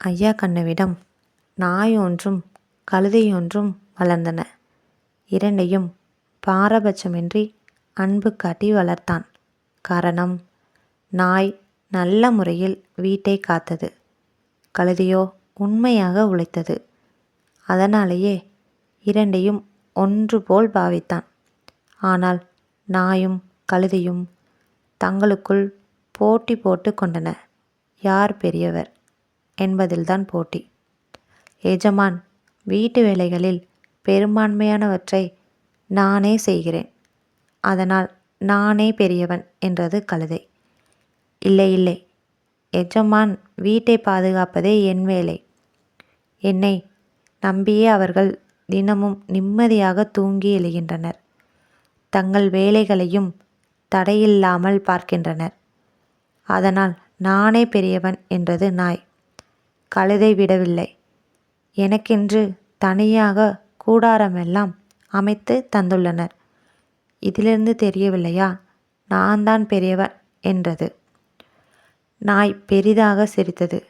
ஐயா கண்ணுவிடம் நாய் ஒன்றும் கழுதையொன்றும் வளர்ந்தன. இரண்டையும் பாரபட்சமின்றி அன்பு காட்டி வளர்த்தான். காரணம், நாய் நல்ல முறையில் வீட்டை காத்தது. கழுதையோ உண்மையாக உழைத்தது. அதனாலேயே இரண்டையும் ஒன்று போல் பாவித்தான். ஆனால் நாயும் கழுதையும் தங்களுக்குள் போட்டி போட்டுக் கொண்டன. யார் பெரியவர் என்பதில்தான் போட்டி. எஜமான் வீட்டு வேலைகளில் பெரும்பான்மையானவற்றை நானே செய்கிறேன். அதனால் நானே பெரியவன் என்றது கழுதை. இல்லை இல்லை எஜமான் வீட்டை பாதுகாப்பதே என் வேலை. என்னை நம்பியே அவர்கள் தினமும் நிம்மதியாக தூங்கி எழுகின்றனர். தங்கள் வேலைகளையும் தடையில்லாமல் பார்க்கின்றனர். அதனால் நானே பெரியவன் என்றது நாய். கழுதை விடவில்லை. எனக்கென்று தனியாக கூடாரமெல்லாம் அமைத்து தந்துள்ளனர். இதிலிருந்து தெரியவில்லையா நான் தான் பெரியவன் என்றது. நாய் பெரிதாக சிரித்தது.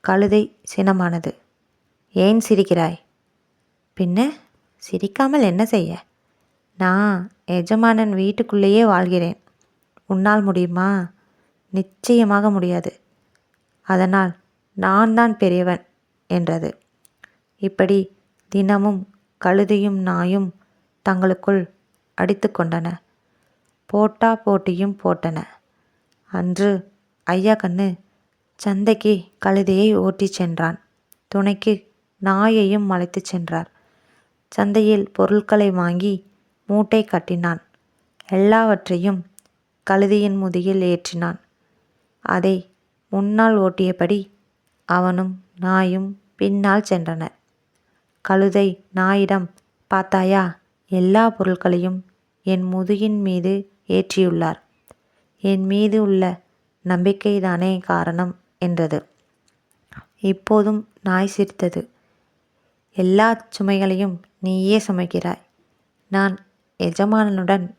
கழுதை சினமானது. ஏன் சிரிக்கிறாய்? பின்ன சிரிக்காமல் என்ன செய்ய? நான் எஜமானன் வீட்டுக்குள்ளேயே வாழ்கிறேன். உன்னால் முடியுமா? நிச்சயமாக முடியாது. அதனால் நான் தான் பெரியவன் என்றது. இப்படி தினமும் கழுதையும் நாயும் தங்களுக்குள் அடித்து கொண்டன. போட்டா போட்டியும் போட்டன. அன்று ஐயா கண்ணு சந்தைக்கு கழுதையை ஓட்டிச் சென்றான். துணைக்கு நாயையும் அழைத்துச் சென்றார். சந்தையில் பொருட்களை வாங்கி மூட்டை கட்டினான். எல்லாவற்றையும் கழுதையின் முதுகில் ஏற்றினான். அதை முன்னால் ஓட்டியபடி அவனும் நாயும் பின்னால் சென்றனர். கழுதை நாயிடம் பார்த்தாயா எல்லா பொருட்களையும் என் முதுகின் மீது ஏற்றியுள்ளார். என் மீது உள்ள நம்பிக்கைதானே காரணம் என்றது. இப்போதும் நாய் சிரித்தது. எல்லா சுமைகளையும் நீயே சுமைக்கிறாய் நான் எஜமானனுடன்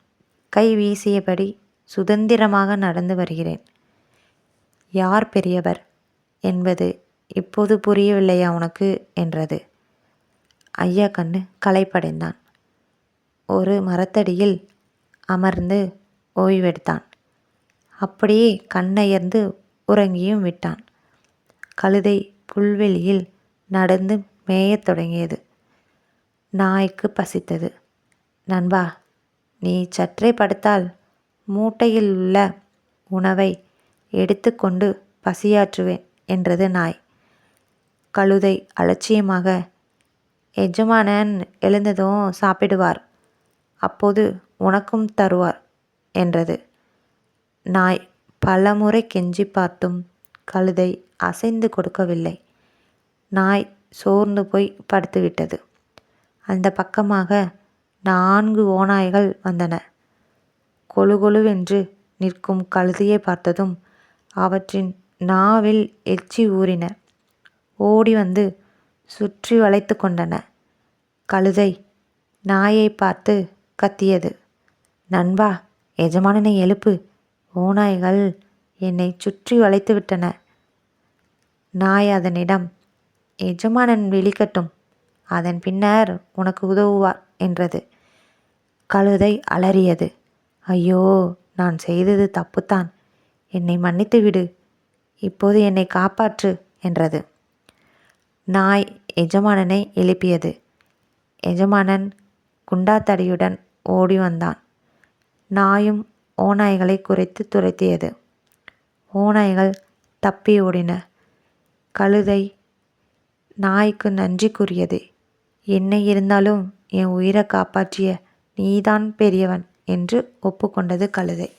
கை வீசியபடி சுதந்திரமாக நடந்து வருகிறேன். யார் பெரியவர் என்பது இப்போது புரியவில்லையா உனக்கு என்றது. ஐயா கண்ணு களைப்படைந்தான். ஒரு மரத்தடியில் அமர்ந்து ஓய்வெடுத்தான். அப்படியே கண்ணயர்ந்து உறங்கியும் விட்டான். கழுதை புல்வெளியில் நடந்து மேயத் தொடங்கியது. நாய்க்கு பசித்தது. நண்பா நீ சற்றே படுத்தால் மூட்டையில் உள்ள உணவை எடுத்துக்கொண்டு பசியாற்றுவேன் என்றது நாய். கழுதை அலட்சியமாக எஜமானன் எழுந்ததும் சாப்பிடுவார். அப்போது உனக்கும் தருவார் என்றது. நாய் பலமுறை கெஞ்சி பார்த்தும் கழுதை அசைந்து கொடுக்கவில்லை. நாய் சோர்ந்து போய் படுத்துவிட்டது. அந்த பக்கமாக நான்கு ஓநாய்கள் வந்தன. கொழுகொழுவென்று நிற்கும் கழுதையை பார்த்ததும் அவற்றின் நாவில் எச்சி ஊறின. ஓடி வந்து சுற்றி வளைத்து கொண்டன. கழுதை நாயைப் பார்த்து கத்தியது. நண்பா எஜமானனை எழுப்பு. ஓநாய்கள் என்னை சுற்றி வளைத்து விட்டன நாய் அதனிடம் எஜமானன் விழிக்கட்டும். அதன் பின்னர் உனக்கு உதவுவார் என்றது. கழுதை அலறியது. ஐயோ நான் செய்தது தப்புத்தான். என்னை மன்னித்து விடு இப்போது என்னை காப்பாற்று என்றது. நாய் எஜமானனை எழுப்பியது. எஜமானன் குண்டாத்தடியுடன் ஓடி வந்தான். நாயும் ஓநாய்களை குறைத்து துரத்தியது. ஓநாய்கள் தப்பி ஓடின. கழுதை நாய்க்கு நன்றி கூறியது. என்ன இருந்தாலும் என் உயிரை காப்பாற்றிய நீதான் பெரியவன் என்று ஒப்புக்கொண்டது கழுதை.